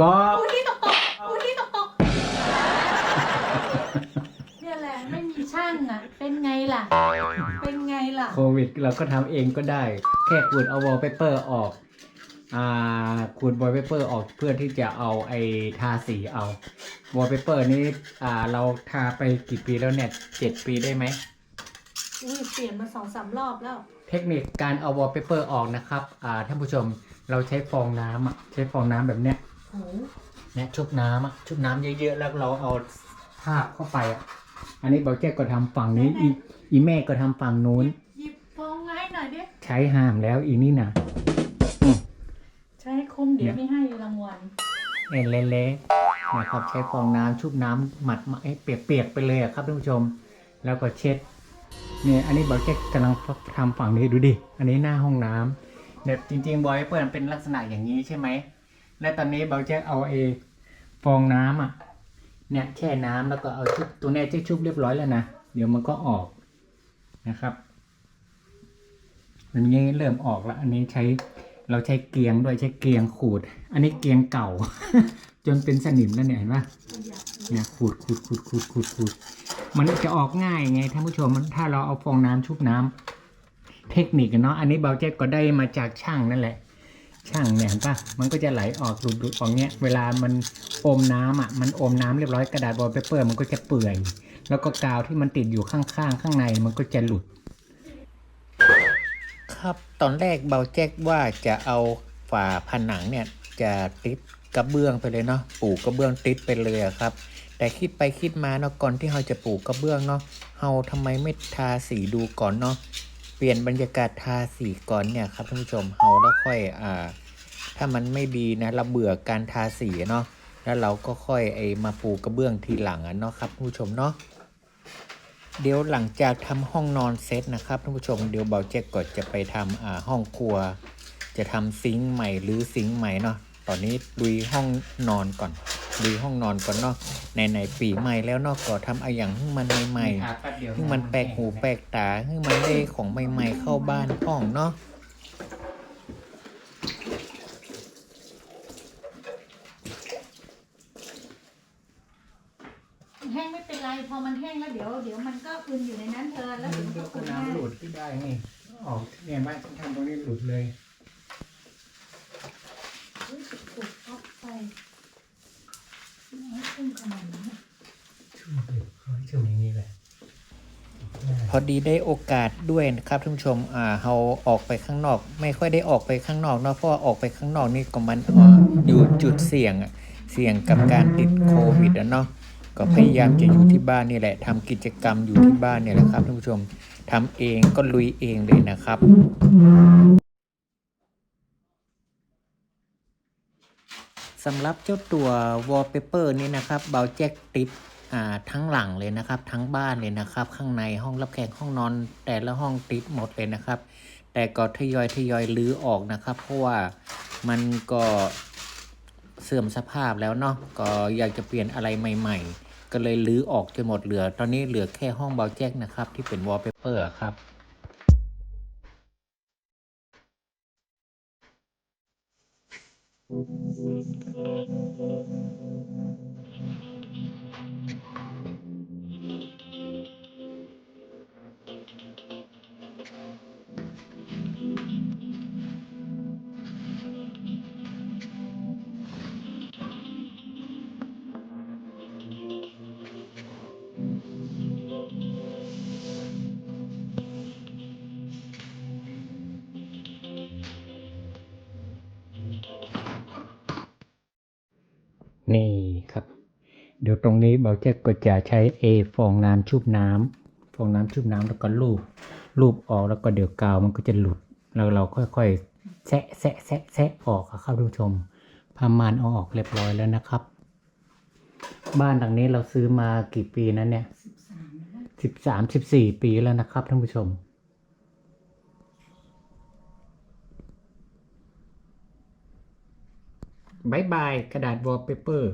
ก็กูที่ตกตกกูที่ตกตกเนี่ยแหละไม่มีช่างอะ เป็นไงล่ะ เป็นไงล่ะ โควิดเราก็ทำเองก็ได้ แค่ขูดเอาวอลเปเปอร์ออก อ่าขูดวอลเปเปอร์ออกเพื่อที่จะเอาไอ้ทาสีเอาวอลเปเปอร์นี้อ่าเราทาไปกี่ปีแล้วเนี่ยเจ็ดปีได้ไหม อุ้ยเปลี่ยนมาสองสามรอบแล้ว เทคนิคการเอาวอลเปเปอร์ออกนะครับ อ่าท่านผู้ชมเราใช้ฟองน้ำอะใช้ฟองน้ำแบบเนี้ย โหเนี่ยชุบน้ำอะชุบน้ำเยอะๆแล้วเราเอาภาพเข้าไปอะอันนี้เบาแจ๊กก็ทำฝั่งนี้อีอีแม่ก็ทำฝั่งนู้น หยิบฟองมาให้หน่อยดิใช้ห้ามแล้วอีนี่นะใช้ให้คุ้มเดี๋ยวไม่ให้รางวัลเอ็นเละๆนะครับใช้ฟองน้ำชุบน้ำหมัดมาให้เปียกๆไปเลยอะครับท่านผู้ชม แล้วก็เช็ดเนี่ยอันนี้เบาแจ๊กกำลังทำฝั่งนี้ดูดิ อันนี้หน้าห้องน้ำเนี่ยจริงๆบอยเปิดเป็นลักษณะอย่างนี้ใช่ไหม และตอนนี้เบาแจ๊กเอาเอฟองน้ำอะ เนี่ยแช่น้ำแล้วก็เอาชุบตัวเนี้จ๊กชุบเรียบร้อยแล้วนะ เดี๋ยวมันก็ออกนะครับ มันนี้เริ่มออกแล้ว อันนี้ใช้เราใช้เกลียงด้วยใช้เกลียงขูด อันนี้เกลียงเก่า จนเป็นสนิมแล้วเนี่ยเห็นปะเนี่ยขูดขูดขูดขูดขูดขูดมันจะออกง่ายไงท่านผู้ชมมันถ้าเราเอาฟองน้ำชุบน้ำเทคนิคเนาะอันนี้เบาเจ็ก็ได้มาจากช่างนั่นแหละ ช่างเนี่ยเห็นปะมันก็จะไหลออกหลุดหลุดออกเนี้ย เวลามันอมน้ำอะ มันอมน้ำเรียบร้อยกระดาษบอลเปเปอร์ มันก็จะเปื่อย แล้วก็กาวที่มันติดอยู่ข้างๆ ข้างในมันก็จะหลุด ครับตอนแรกเบาแจ็คว่าจะเอาฝาผนังเนี่ยจะติดกระเบื้องไปเลยเนาะปลูกกระเบื้องติดไปเลยครับ แต่คิดไปคิดมาเนาะก่อนที่เราจะปลูกกระเบื้องเนาะเราทำไมไม่ทาสีดูก่อนเนาะ ปลี่ยนบรรยากาศทาสีก่อนเนี่ยครับท่านผู้ชมเราแล้วค่อยอ่า ถ้ามันไม่ดีนะเราเบื่อการทาสีเนาะแล้วเราก็ค่อยไอมาปูกระเบื้องทีหลังอะเนาะครับท่านผู้ชมเนาะเดี๋ยวหลังจากทำห้องนอนเสร็จนะครับท่านผู้ชมเดี๋ยวเบาแจ็คก็จะไปทำอ่าห้องครัว จะทำซิงค์ใหม่หรือซิงค์ใหม่เนาะตอนนี้ลุยห้องนอนก่อน ลุยห้องนอนก่อนเนาะในในๆปีใหม่แล้วเนาะก็ทำเอาอย่างให้มันใหม่ๆให้มันแปลกหูแปลกตาให้มันได้ของใหม่ๆเข้าบ้านห้องเนาะแห้งไม่เป็นไร พอมันแห้งแล้วเดี๋ยวเดี๋ยวมันก็คืนอยู่ในนั้นเธอแล้วมัเดี๋นยวก็มันก็คืนน้ำหลุดที่ได้นี่ออกเนี่ยบ้านฉันทำตรงนี้หลุดเลย ปุดออกไปไม่ขึ้นขนาดนั้น ชุ่มเลยขอให้ชุ่มอย่างนี้แหละ พ อดีได้โอกาสด้วยนะครับท่านผู้ชมอ่าเราออกไปข้างนอก ไม่ค่อยได้ออกไปข้างนอกเนาะเพราะว่าออกไปข้างนอกนี่ก็มันอ่ออยู่จุดเสี่ยงอะเสี่ยงกับการติดโควิดอะเนาะก็พยายามจะอยู่ที่บ้านนี่แหละทำกิจกรรมอยู่ที่บ้านเนี่ยแหละครับท่านผู้ชมทำเองก็ลุยเองเลยนะครับ สำหรับเจ้าตัว wallpaper นี้นะครับเบาแจ็คติด ทั้งหลังเลยนะครับ ทั้งบ้านเลยนะครับ ข้างในห้องรับแขกห้องนอน แต่ละห้องติดหมดเลยนะครับ แต่ก็ทยอยทยอยลื้อออกนะครับ เพราะว่ามันก็เสื่อมสภาพแล้วเนาะก็อยากจะเปลี่ยนอะไรใหม่ ๆ ก็เลยลื้อออกจนหมดเหลือ ตอนนี้เหลือแค่ห้องเบาแจ็คนะครับ ที่เป็น wallpaper อะครับนี่ ดี๋ยวตรงนี้เบาจ็คก็จะใช้เอฟองน้ำชุบน้ำฟองน้ำชุบน้ำแล้วก็ลูบลูบออกแล้วก็เดี๋ยวกาวมันก็จะหลุด แล้วเราค่อยๆแซะแซะแซะแซะออกครับทุกผู้ชมพามานเอาออกเรียบร้อยแล้วนะครับ บ้านหลังนี้เราซื้อมากี่ปีนั้นเนี่ยสิบสามสิบสี่ปีแล้วนะครับท่านผู้ชมบายบาย กระดาษวอลเปเปอร์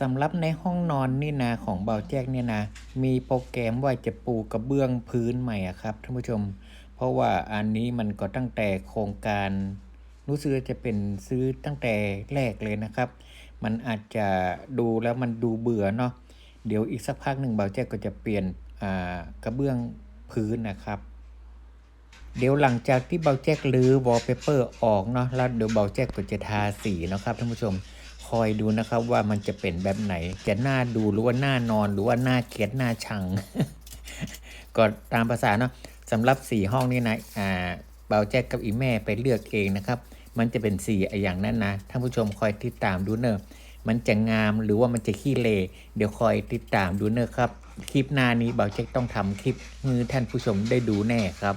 สำหรับในห้องนอนนี่นะของเบาแจ็คเนี่ยนะมีโปรแกรมว่าจะปูกระเบื้องพื้นใหม่อะครับท่านผู้ชม เพราะว่าอันนี้มันก็ตั้งแต่โครงการรู้สึกจะเป็นซื้อตั้งแต่แรกเลยนะครับ มันอาจจะดูแล้วมันดูเบื่อเนาะเดี๋ยวอีกสักพักหนึ่งเบาแจ๊กก็จะเปลี่ยนกระเบื้องพื้นนะครับ เดี๋ยวหลังจากที่เบาแจ็คลื้อวอลเปเปอร์ออกเนาะแล้วเดี๋ยวเบาแจ็คก็จะทาสีนะครับท่านผู้ชม อยดูนะครับว่ามันจะเป็นแบบไหน จะน่าดูหรือว่าน่านอนหรือว่าน่าเกลียดน่าชัง ก็ตามภาษาเนาะสำหรับสีห้องนี้นะอ่าเบาแจ็คกับอีแม่ไปเลือกเองนะครับ มันจะเป็นสีอย่างนั้นนะท่านผู้ชมคอยติดตามดูเนอะมันจะงามหรือว่ามันจะขี้เลเดี๋ยวคอยติดตามดูเนอะครับ คลิปหน้านี้เบาแจ็คต้องทำคลิปให้ท่านผู้ชมได้ดูแน่ครับ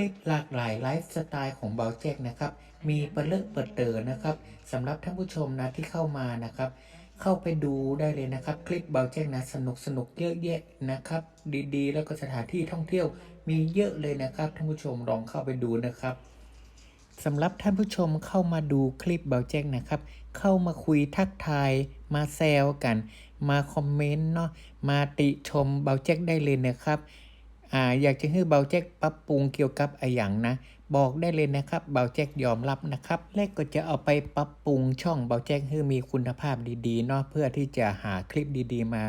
ลิปหลากหลายไลฟ์สไตล์ของเบาแจ็คนะครับ มีเปิดเลิกเปิดเตอนะครับสำหรับท่านผู้ชมนะที่เข้ามานะครับ เข้าไปดูได้เลยนะครับ คลิปเบาแจ็คนะสนุกสนุกเยอะแยะนะครับ ดีๆ แล้วก็สถานที่ท่องเที่ยวมีเยอะเลยนะครับท่านผู้ชมลองเข้าไปดูนะครับสำหรับท่านผู้ชมเข้ามาดูคลิปเบาแจ็คนะครับ เข้ามาคุยทักทาย มาแซวกัน มาคอมเมนต์เนาะมาติชมเบาแจ็คได้เลยนะครับ อ่าอยากจะให้เบาแจ็คปรับปรุงเกี่ยวกับอะไรอย่างนะ บอกได้เลยนะครับเบาแจ็คยอมรับนะครับ และก็จะเอาไปปรับปรุงช่องเบาแจ็คให้มีคุณภาพดีๆเนาะเพื่อที่จะหาคลิปดีๆมา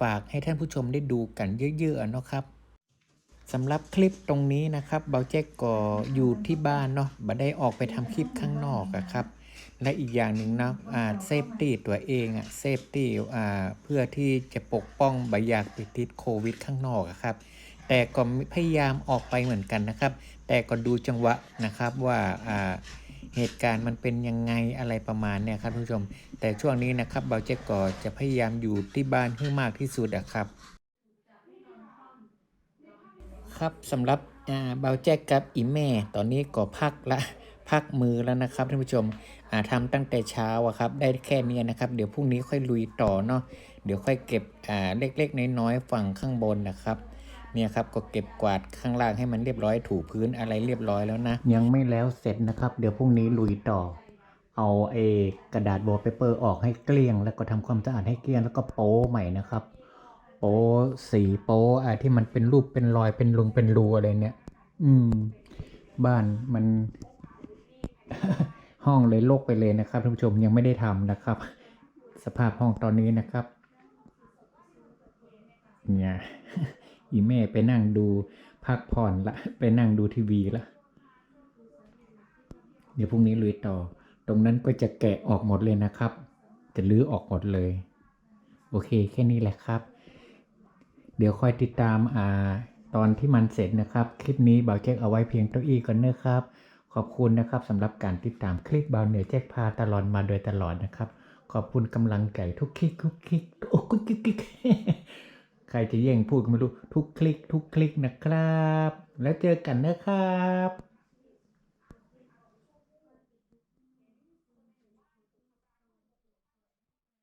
ฝากให้ท่านผู้ชมได้ดูกันเยอะๆเนาะครับสำหรับคลิปตรงนี้นะครับเบาแจ็คก็อยู่ที่บ้านเนาะบ่ได้ออกไปทำคลิปข้างนอกอะครับ และอีกอย่างหนึ่งนะอ่าเซฟตี้ตัวเองอะเซฟตี้อ่าเพื่อที่จะปกป้องใบอยากไปติดโควิดข้างนอกอะครับ แต่ก็พยายามออกไปเหมือนกันนะครับ แต่ก็ดูจังหวะนะครับว่าเหตุการณ์มันเป็นยังไงอะไรประมาณเนี่ยครับท่านผู้ชม แต่ช่วงนี้นะครับเบาเจกก็จะพยายามอยู่ที่บ้านให้มากที่สุดอะครับ ครับสำหรับเบาแจ็คกับอีแม่ ตอนนี้ก็พักละพักมือแล้วนะครับท่านผู้ชมอ่าทำตั้งแต่เช้าอะครับได้แค่นี้นะครับ เดี๋ยวพรุ่งนี้ค่อยลุยต่อเนาะเดี๋ยวค่อยเก็บเล็กๆน้อยๆฝั่งข้างบนนะครับ เนี่ยครับก็เก็บกวาดข้างล่างให้มันเรียบร้อยถูพื้นอะไรเรียบร้อยแล้วนะ ยังไม่แล้วเสร็จนะครับ เดี๋ยวพรุ่งนี้ลุยต่อ เอาเอกระดาษวอลเปเปอร์ออกให้เกลี้ยง แล้วก็ทำความสะอาดให้เกลี้ยงแล้วก็โป๊ใหม่นะครับ โป๊สีโป๊อะที่มันเป็นรูปเป็นรอยเป็นลุงเป็นรูอะไรเนี่ย อืม บ้านมัน ห้องเลยโลกไปเลยนะครับท่านผู้ชมยังไม่ได้ทำนะครับ สภาพห้องตอนนี้นะครับ เนี่ย อีแม่ไปนั่งดูพักผ่อนละ ไปนั่งดูทีวีละ เดี๋ยวพรุ่งนี้ลุยต่อ ตรงนั้นก็จะแกะออกหมดเลยนะครับ จะลื้อออกหมดเลย โอเคแค่นี้แหละครับ เดี๋ยวคอยติดตามอ่าตอนที่มันเสร็จนะครับ คลิปนี้บ่าวแจ็คเอาไว้เพียงเท่าอี้ก่อนเนะครับ ขอบคุณนะครับสำหรับการติดตามคลิปบ่าวเหนือแจ็คพาตลอดมาโดยตลอดนะครับ ขอบคุณกำลังใจทุกคลิกทุกคลิกโอ้กุ๊กกิ๊กกิ๊ก ใครจะแย่งพูดก็ไม่รู้ทุกคลิกทุกคลิกนะครับ แล้วเจอกันนะครับ